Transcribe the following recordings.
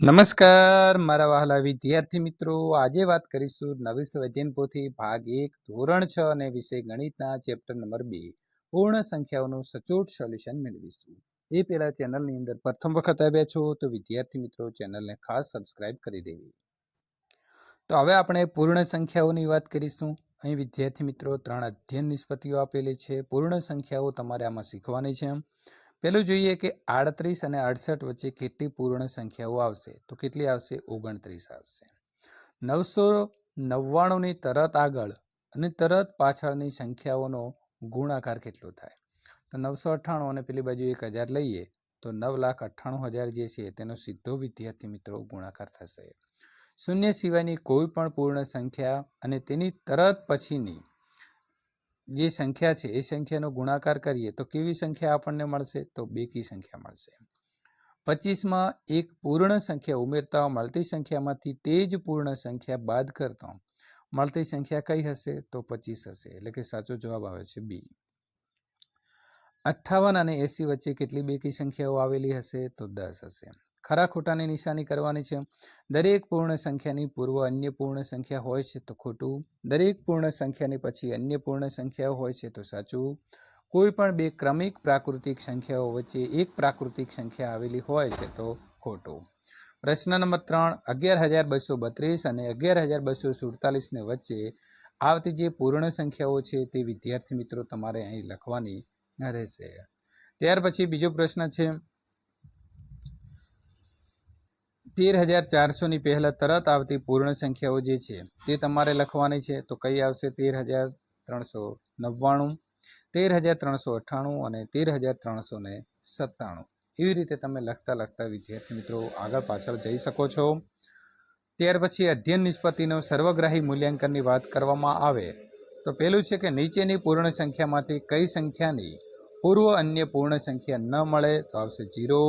નમસ્કાર, મારા વહાલા વિદ્યાર્થી મિત્રો. આજે વાત કરીશું નવી સ્વધ્યન પોથી ભાગ એક, ધોરણ છ અને વિષય ગણિતના ચેપ્ટર નંબર બે. પૂર્ણ સંખ્યાઓનું સચોટ સોલ્યુશન મેળવીશું. એ પહેલા ચેનલની અંદર પ્રથમ વખત આવ્યા છો તો વિદ્યાર્થી મિત્રો ચેનલને ખાસ સબસ્ક્રાઇબ કરી દેવી. તો હવે આપણે પૂર્ણ સંખ્યાઓની વાત કરીશું. અહીં વિદ્યાર્થી મિત્રો ત્રણ અધ્યયન નિષ્પત્તિઓ આપેલી છે. પૂર્ણ સંખ્યાઓ તમારે આમાં શીખવાની છે. પેલું જોઈએ કે આડત્રીસ અને અડસઠ વચ્ચે કેટલી પૂર્ણ સંખ્યાઓ આવશે? તો કેટલી આવશે? ઓગણત્રીસ આવશે. નવસો નવ્વાણુંની તરત આગળ અને તરત પાછળની સંખ્યાઓનો ગુણાકાર કેટલો થાય? તો નવસો અઠ્ઠાણું અને પેલી બાજુ એક હજાર લઈએ, તો નવ લાખ અઠ્ઠાણું હજાર જે છે, તેનો સીધો વિદ્યાર્થી મિત્રો ગુણાકાર થશે. શૂન્ય સિવાયની કોઈ પણ પૂર્ણ સંખ્યા અને તેની તરત પછીની જે સંખ્યા છે, એ સંખ્યાનો ગુણાકાર કરીએ તો કેવી સંખ્યા આપણને મળશે? તો બેકી સંખ્યા મળશે. પચીસમાં એક પૂર્ણ સંખ્યા ઉમેરતા મળતી સંખ્યામાંથી તે જ પૂર્ણ સંખ્યા બાદ કરતા મળતી સંખ્યા કઈ હશે? તો પચીસ હશે. એટલે કે સાચો જવાબ આવે છે બી. અઠ્ઠાવન અને એસી વચ્ચે કેટલી બેકી સંખ્યાઓ આવેલી હશે? તો દસ હશે. ખરા ખોટાની નિશાની કરવાની છે. દરેક પૂર્ણ સંખ્યાની પૂર્વ અન્ય પૂર્ણ સંખ્યા હોય છે તો ખોટું. દરેક પૂર્ણ સંખ્યાની પછી અન્ય પૂર્ણ સંખ્યાઓ હોય છે તો સાચું. કોઈ પણ બે ક્રમિક પ્રાકૃતિક સંખ્યાઓ વચ્ચે એક પ્રાકૃતિક સંખ્યા આવેલી હોય છે તો ખોટું. પ્રશ્ન નંબર ત્રણ, અગિયાર હજાર બસો બત્રીસ અને અગિયાર હજાર બસો સુડતાલીસને વચ્ચે આવતી જે પૂર્ણ સંખ્યાઓ છે તે વિદ્યાર્થી મિત્રો તમારે અહીં લખવાની રહેશે. ત્યાર પછી બીજો પ્રશ્ન છે તેર હજાર ચારસોની પહેલાં તરત આવતી પૂર્ણ સંખ્યાઓ જે છે, તે તમારે લખવાની છે. તો કઈ આવશે? તેર હજાર ત્રણસો નવ્વાણું, તેર હજાર ત્રણસો અઠ્ઠાણું અને તેર હજાર ત્રણસો ને સત્તાણું. એવી રીતે તમે લખતા લખતા વિદ્યાર્થી મિત્રો આગળ પાછળ જઈ શકો છો. ત્યાર પછી અધ્યયન નિષ્પત્તિનો સર્વગ્રાહી મૂલ્યાંકનની વાત કરવામાં આવે. તો પહેલું છે કે નીચેની પૂર્ણ સંખ્યામાંથી કઈ સંખ્યાની પૂર્વ અન્ય પૂર્ણ સંખ્યા ન મળે તો આવશે જીરો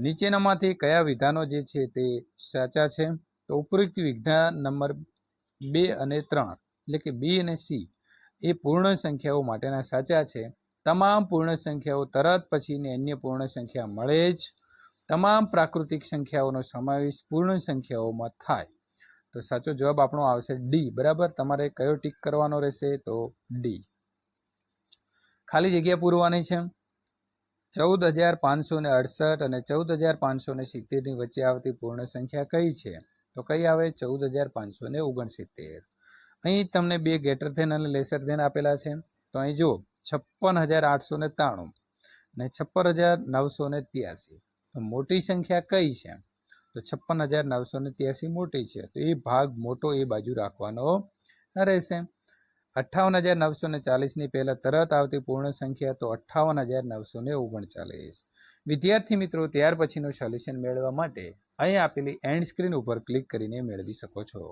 નીચેનામાંથી કયા વિધાનો જે છે તે સાચા છે? તો ઉપરોક્ત વિધાન નંબર બે અને ત્રણ, એટલે કે બી અને સી, એ પૂર્ણ સંખ્યાઓ માટેના સાચા છે. તમામ પૂર્ણ સંખ્યાઓ તરત પછીની અન્ય પૂર્ણ સંખ્યા મળે જ. તમામ પ્રાકૃતિક સંખ્યાઓનો સમાવેશ પૂર્ણ સંખ્યાઓમાં થાય. તો સાચો જવાબ આપણો આવશે ડી, બરાબર? તમારે કયો ટીક કરવાનો રહેશે તો ડી. ખાલી જગ્યા પૂરવાની છે. ચૌદ હજાર પાંચસો ને અડસઠ અને ચૌદ હજાર પાંચસો ને સિત્તેરની વચ્ચે આવતી પૂર્ણ સંખ્યા કઈ છે? તો કઈ આવે? ચૌદ હજાર પાંચસો ને ઓગણસિત્તેર. અહીં તમને બે ગેટર ધેન અને લેસર ધેન આપેલા છે. તો અહીં જુઓ, છપ્પન હજાર આઠસો ને ત્રાણું ને છપ્પન હજાર નવસો ને ત્યાસી. તો મોટી સંખ્યા કઈ છે? તો છપ્પન હજાર નવસો ને ત્યાસી મોટી છે. તો એ ભાગ મોટો એ બાજુ રાખવાનો રહેશે. અઠ્ઠાવન હજાર નવસો ને ચાલીસની પહેલાં તરત આવતી પૂર્ણ સંખ્યા તો અઠ્ઠાવન હજાર નવસો ને ઓગણચાલીસ. વિદ્યાર્થી મિત્રો, ત્યાર પછીનું સોલ્યુશન મેળવવા માટે અહીં આપેલી એન્ડ સ્ક્રીન ઉપર ક્લિક કરીને મેળવી શકો છો.